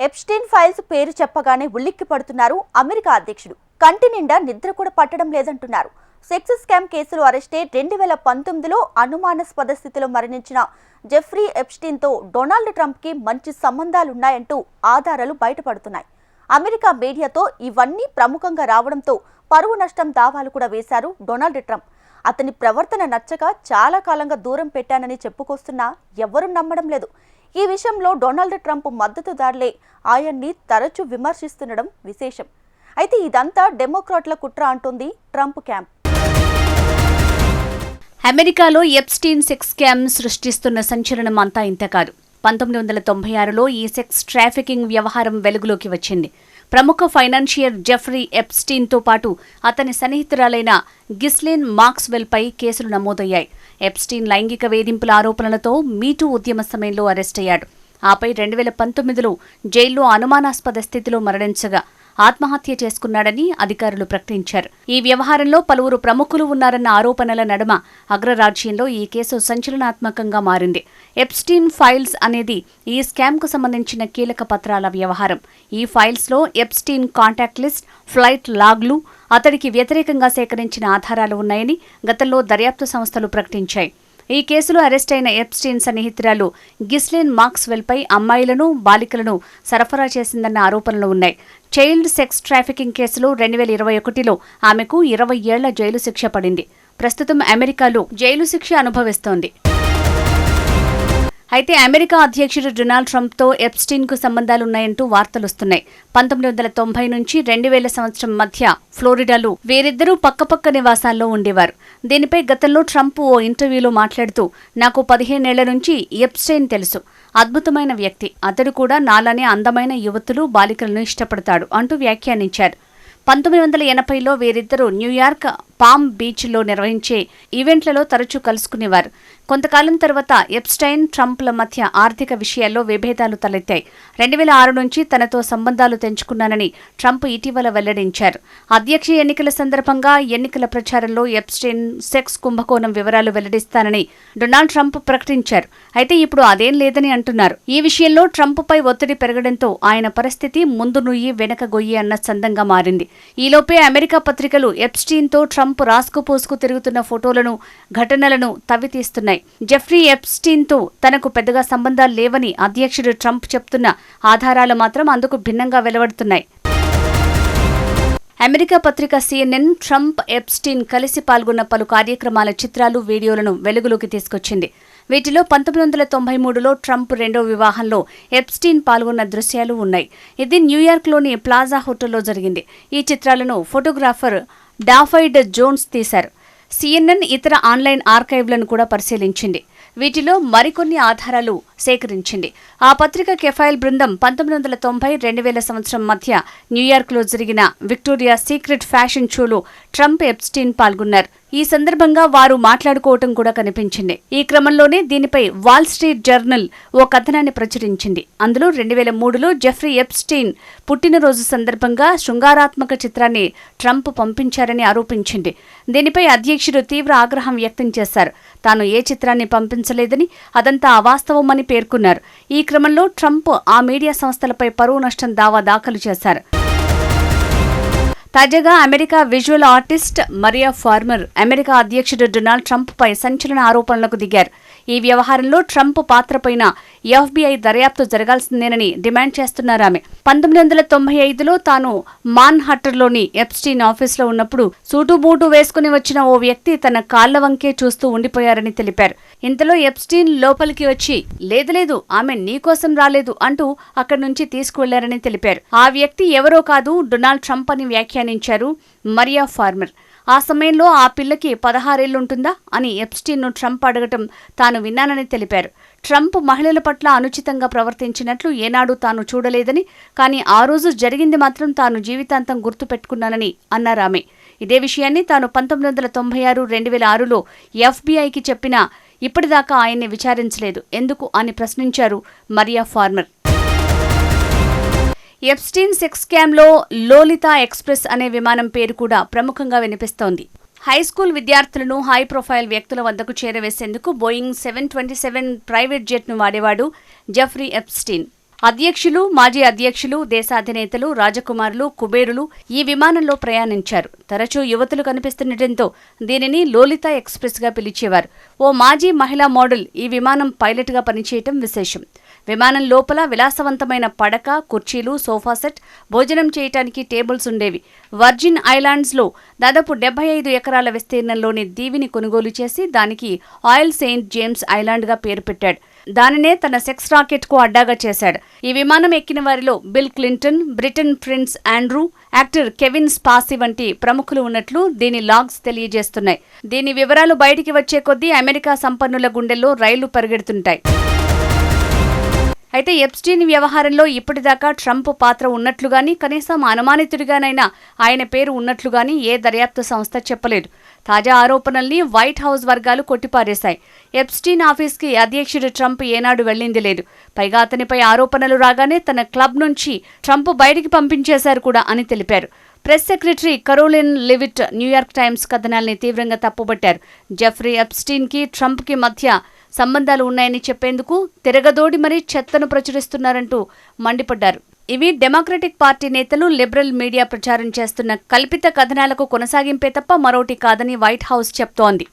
Epstein files పేరు చెప్పగానే ఉల్లిక్కి పడుతున్నారు అమెరికా అధ్యక్షుడు. కంటి నిండా నిద్ర కూడా పట్టడం లేదంటున్నారు. సెక్స్ స్కామ్ కేసులో అరెస్టే రెండు వేల పంతొమ్మిదిలో అనుమానాస్పద స్థితిలో మరణించిన జెఫ్రీ ఎప్స్టీన్తో డొనాల్డ్ ట్రంప్కి మంచి సంబంధాలున్నాయంటూ ఆధారాలు బయటపడుతున్నాయి. అమెరికా మీడియాతో ఇవన్నీ ప్రముఖంగా రావడంతో పరువు నష్టం దావాలు కూడా వేశారు డొనాల్డ్ ట్రంప్ అతని ప్రవర్తన నచ్చక చాలా కాలంగా దూరం పెట్టానని చెప్పుకొస్తున్నా ఎవరూ నమ్మడం లేదు. ఈ విషయంలో డొనాల్డ్ ట్రంప్ మద్దతుదారులే ఆయన్ని తరచూ విమర్శిస్తుండడం విశేషం. అయితే ఇదంతా డెమోక్రాట్ల కుట్ర అంటోంది ట్రంప్ క్యాంప్. అమెరికాలో ఎప్స్టీన్ సెక్స్ స్కామ్ సృష్టిస్తున్న సంచలనం అంతా ఇంత కాదు. పంతొమ్మిది వందల తొంభై ఆరులో ఈ సెక్స్ ట్రాఫికింగ్ వ్యవహారం వెలుగులోకి వచ్చింది. ప్రముఖ ఫైనాన్షియర్ జెఫ్రీ ఎప్స్టీన్తో పాటు అతని సన్నిహితురాలైన గిస్లిన్ మార్క్స్వెల్పై కేసులు నమోదయ్యాయి. ఎప్స్టీన్ లైంగిక వేధింపుల ఆరోపణలతో మీటూ ఉద్యమ సమయంలో అరెస్టయ్యాడు ఆపై రెండు వేల పంతొమ్మిదిలో జైల్లో అనుమానాస్పద స్థితిలో మరణించగా ఆత్మహత్య చేసుకున్నాడని అధికారులు ప్రకటించారు. ఈ వ్యవహారంలో పలువురు ప్రముఖులు ఉన్నారన్న ఆరోపణల నడుమ అగ్రరాజ్యంలో ఈ కేసు సంచలనాత్మకంగా మారింది. ఎప్స్టీన్ ఫైల్స్ అనేది ఈ స్కామ్కు సంబంధించిన కీలక పత్రాల వ్యవహారం. ఈ ఫైల్స్లో ఎప్స్టీన్ కాంటాక్ట్ లిస్ట్ ఫ్లైట్ లాగ్లు అతడికి వ్యతిరేకంగా సేకరించిన ఆధారాలు ఉన్నాయని గతంలో దర్యాప్తు సంస్థలు ప్రకటించాయి. ఈ కేసులో అరెస్ట్ అయిన ఎప్స్టీన్ సన్నిహితురాలు గిస్లిన్ మార్క్స్వెల్పై అమ్మాయిలను బాలికలను సరఫరా చేసిందన్న ఆరోపణలు ఉన్నాయి. చైల్డ్ సెక్స్ ట్రాఫికింగ్ కేసులో రెండు వేల ఇరవై ఒకటిలో ఆమెకు ఇరవై ఏళ్ళ జైలు శిక్ష పడింది. ప్రస్తుతం అమెరికాలో జైలు శిక్ష అనుభవిస్తోంది. అయితే అమెరికా అధ్యక్షుడు డొనాల్డ్ ట్రంప్తో ఎప్స్టీన్కు సంబంధాలున్నాయంటూ వార్తలొస్తున్నాయి. పంతొమ్మిది వందల తొంభై నుంచి రెండు వేల సంవత్సరం మధ్య ఫ్లోరిడాలో వీరిద్దరూ పక్కపక్క నివాసాల్లో ఉండేవారు. దీనిపై గతంలో ట్రంప్ ఓ ఇంటర్వ్యూలో మాట్లాడుతూ నాకు పదిహేనేళ్ళ నుంచి ఎప్స్టైన్ తెలుసు. అద్భుతమైన వ్యక్తి. అతడు కూడా నాలానే అందమైన యువతులు బాలికలను ఇష్టపడతాడు అంటూ వ్యాఖ్యానించారు. పంతొమ్మిది వందల ఎనభైలో వీరిద్దరూ న్యూయార్క్ పామ్ బీచ్లో నిర్వహించే ఈవెంట్లలో తరచూ కలుసుకునేవారు. కొంతకాలం తర్వాత ఎప్స్టైన్ ట్రంప్ల మధ్య ఆర్థిక విషయాల్లో విభేదాలు తలెత్తాయి. రెండు వేల ఆరు నుంచి తనతో సంబంధాలు తెంచుకున్నానని ట్రంప్ ఇటీవల వెల్లడించారు. అధ్యక్ష ఎన్నికల సందర్భంగా ఎన్నికల ప్రచారంలో ఎప్స్టైన్ సెక్స్ కుంభకోణం వివరాలు వెల్లడిస్తానని డొనాల్డ్ ట్రంప్ ప్రకటించారు. అయితే ఇప్పుడు అదేం లేదని అంటున్నారు. ఈ విషయంలో ట్రంప్పై ఒత్తిడి పెరగడంతో ఆయన పరిస్థితి ముందు నుయ్యి వెనక గొయ్యి అన్న సందంగా మారింది. ఈలోపే అమెరికా పత్రికలు ఎప్స్టీన్తో ట్రంప్ రాసుకు పోసుకు తిరుగుతున్న ఫోటోలను ఘటనలను తవ్వితీస్తున్నాయి. జెఫ్రీ ఎప్స్టీన్తో తనకు పెద్దగా సంబంధాలు లేవని అధ్యక్షుడు ట్రంప్ చెప్తున్న ఆధారాలు మాత్రం అందుకు భిన్నంగా వెలువడుతున్నాయి. అమెరికా పత్రిక సిఎన్ఎన్ ట్రంప్ ఎప్స్టీన్ కలిసి పాల్గొన్న పలు కార్యక్రమాల చిత్రాలు వీడియోలను వెలుగులోకి తీసుకొచ్చింది. వీటిలో పంతొమ్మిది వందల తొంభై మూడులో ట్రంప్ రెండో వివాహంలో ఎప్స్టీన్ పాల్గొన్న దృశ్యాలు ఉన్నాయి. ఇది న్యూయార్క్లోని ప్లాజా హోటల్లో జరిగింది. ఈ చిత్రాలను ఫోటోగ్రాఫర్ డాఫైడ్ జోన్స్ తీశారు. సిఎన్ఎన్ ఇతర ఆన్లైన్ ఆర్కైవ్లను కూడా పరిశీలించింది. వీటిలో మరికొన్ని ఆధారాలు సేకరించింది. ఆ పత్రిక కెఫైల్ బృందం పంతొమ్మిది వందల తొంభై రెండు వేల సంవత్సరం మధ్య న్యూయార్క్లో జరిగిన విక్టోరియా సీక్రెట్ ఫ్యాషన్ షోలో ట్రంప్ ఎప్స్టీన్ పాల్గొన్నారు. ఈ సందర్భంగా వారు మాట్లాడుకోవటం కూడా కనిపించింది. ఈ క్రమంలోనే దీనిపై వాల్ స్ట్రీట్ జర్నల్ ఓ కథనాన్ని ప్రచురించింది. అందులో రెండు వేల మూడులో జెఫ్రీ ఎప్స్టీన్ పుట్టినరోజు సందర్భంగా శృంగారాత్మక చిత్రాన్ని ట్రంప్ పంపించారని ఆరోపించింది. దీనిపై అధ్యక్షుడు తీవ్ర ఆగ్రహం వ్యక్తం చేశారు. తాను ఏ చిత్రాన్ని పంపించలేదని అదంతా అవాస్తవమని పేర్కొన్నారు. ఈ క్రమంలో ట్రంప్ ఆ మీడియా సంస్థలపై పరువు నష్టం దావా దాఖలు చేశారు. తాజాగా America visual artist Maria Farmer America అధ్యక్షుడు డొనాల్డ్ ట్రంప్ పై సంచలన ఆరోపణలకు దిగారు. ఈ వ్యవహారంలో ట్రంప్ పాత్రపైన ఎఫ్బీఐ దర్యాప్తు జరగాల్సిందేనని డిమాండ్ చేస్తున్నారు ఆమె. పంతొమ్మిది వందల తొంభై ఐదులో తాను మాన్ హట్టర్లోని ఎప్స్టీన్ ఆఫీస్లో ఉన్నప్పుడు సూటు బూటు వేసుకుని వచ్చిన ఓ వ్యక్తి తన కాళ్ళ వంకే చూస్తూ ఉండిపోయారని తెలిపారు. ఇంతలో ఎప్స్టీన్ లోపలికి వచ్చి లేదు లేదు ఆమె నీకోసం రాలేదు అంటూ అక్కడి నుంచి తీసుకువెళ్ళారని తెలిపారు. ఆ వ్యక్తి ఎవరో కాదు డొనాల్డ్ ట్రంప్ అని వ్యాఖ్యానించారు మరియా ఫార్మర్. ఆ సమయంలో ఆ పిల్లకి పదహారేళ్ళుంటుందా అని ఎప్స్టీన్ను ట్రంప్ అడగటం తాను విన్నానని తెలిపారు. ట్రంప్ మహిళల పట్ల అనుచితంగా ప్రవర్తించినట్లు ఏనాడు తాను చూడలేదని కానీ ఆ రోజు జరిగింది మాత్రం తాను జీవితాంతం గుర్తుపెట్టుకున్నానని అన్నారామె ఇదే విషయాన్ని తాను పంతొమ్మిది వందల తొంభై ఆరు రెండు వేల ఆరులో ఎఫ్బీఐకి చెప్పిన ఇప్పటిదాకా ఆయన్ని విచారించలేదు. ఎందుకు అని ప్రశ్నించారు మరియా ఫార్మర్. ఎప్స్టీన్ సెక్స్ స్కామ్లో లోలితా ఎక్స్ప్రెస్ అనే విమానం పేరు కూడా ప్రముఖంగా వినిపిస్తోంది. హై స్కూల్ విద్యార్థులను హై ప్రొఫైల్ వ్యక్తుల వద్దకు చేరవేసేందుకు Boeing seven twenty seven private జెట్ను వాడేవాడు జెఫ్రీ ఎప్స్టీన్. అధ్యక్షులు మాజీ అధ్యక్షులు దేశాధినేతలు రాజకుమారులు కుబేరులు ఈ విమానంలో ప్రయాణించారు. తరచూ యువతులు కనిపిస్తుండటంతో దీనిని లోలిత ఎక్స్ప్రెస్గా పిలిచేవారు. ఓ మాజీ మహిళా మోడల్ ఈ విమానం పైలట్గా పనిచేయటం విశేషం. విమానం లోపల విలాసవంతమైన పడక కుర్చీలు సోఫా సెట్ భోజనం చేయటానికి టేబుల్స్ ఉండేవి. వర్జిన్ ఐలాండ్స్లో దాదాపు డెబ్బై ఐదు ఎకరాల విస్తీర్ణంలోని దీవిని కొనుగోలు చేసి దానికి ఆయిల్ సెయింట్ జేమ్స్ ఐలాండ్గా పేరు పెట్టాడు. దానినే తన సెక్స్ రాకెట్కు అడ్డాగా చేశాడు. ఈ విమానం ఎక్కిన వారిలో Bill Clinton Britain prince Andrew actor Kevin Spacey వంటి ప్రముఖులు ఉన్నట్లు దీని లాగ్స్ తెలియజేస్తున్నాయి. దీని వివరాలు బయటికి వచ్చే కొద్దీ అమెరికా సంపన్నుల గుండెల్లో రైళ్ళు పరిగెడుతుంటాయి. అయితే ఎప్స్టీన్ వ్యవహారంలో ఇప్పటిదాకా ట్రంప్ పాత్ర ఉన్నట్లుగాని కనీసం అనుమానితుడిగానైనా ఆయన పేరు ఉన్నట్లుగాని ఏ దర్యాప్తు సంస్థ చెప్పలేదు. తాజా ఆరోపణల్ని వైట్ హౌస్ వర్గాలు కొట్టిపారేశాయి. ఎప్స్టీన్ ఆఫీస్కి అధ్యక్షుడు ట్రంప్ ఏనాడు వెళ్ళింది లేదు. పైగా అతనిపై ఆరోపణలు రాగానే తన క్లబ్ నుంచి ట్రంప్ బయటికి పంపించేశారు కూడా అని తెలిపారు. Press secretary Karoline Leavitt New York Times కథనాల్ని తీవ్రంగా తప్పుబట్టారు జెఫ్రీ ఎప్స్టీన్కి ట్రంప్కి మధ్య సంబంధాలు ఉన్నాయని చెప్పేందుకు తిరగదోడి మరీ చెత్తను ప్రచురిస్తున్నారంటూ మండిపడ్డారు. ఇవి డెమోక్రటిక్ పార్టీ నేతలు లిబరల్ మీడియా ప్రచారం చేస్తున్న కల్పిత కథనాలకు కొనసాగింపే తప్ప మరోటి కాదని వైట్ హౌస్ చెప్తోంది.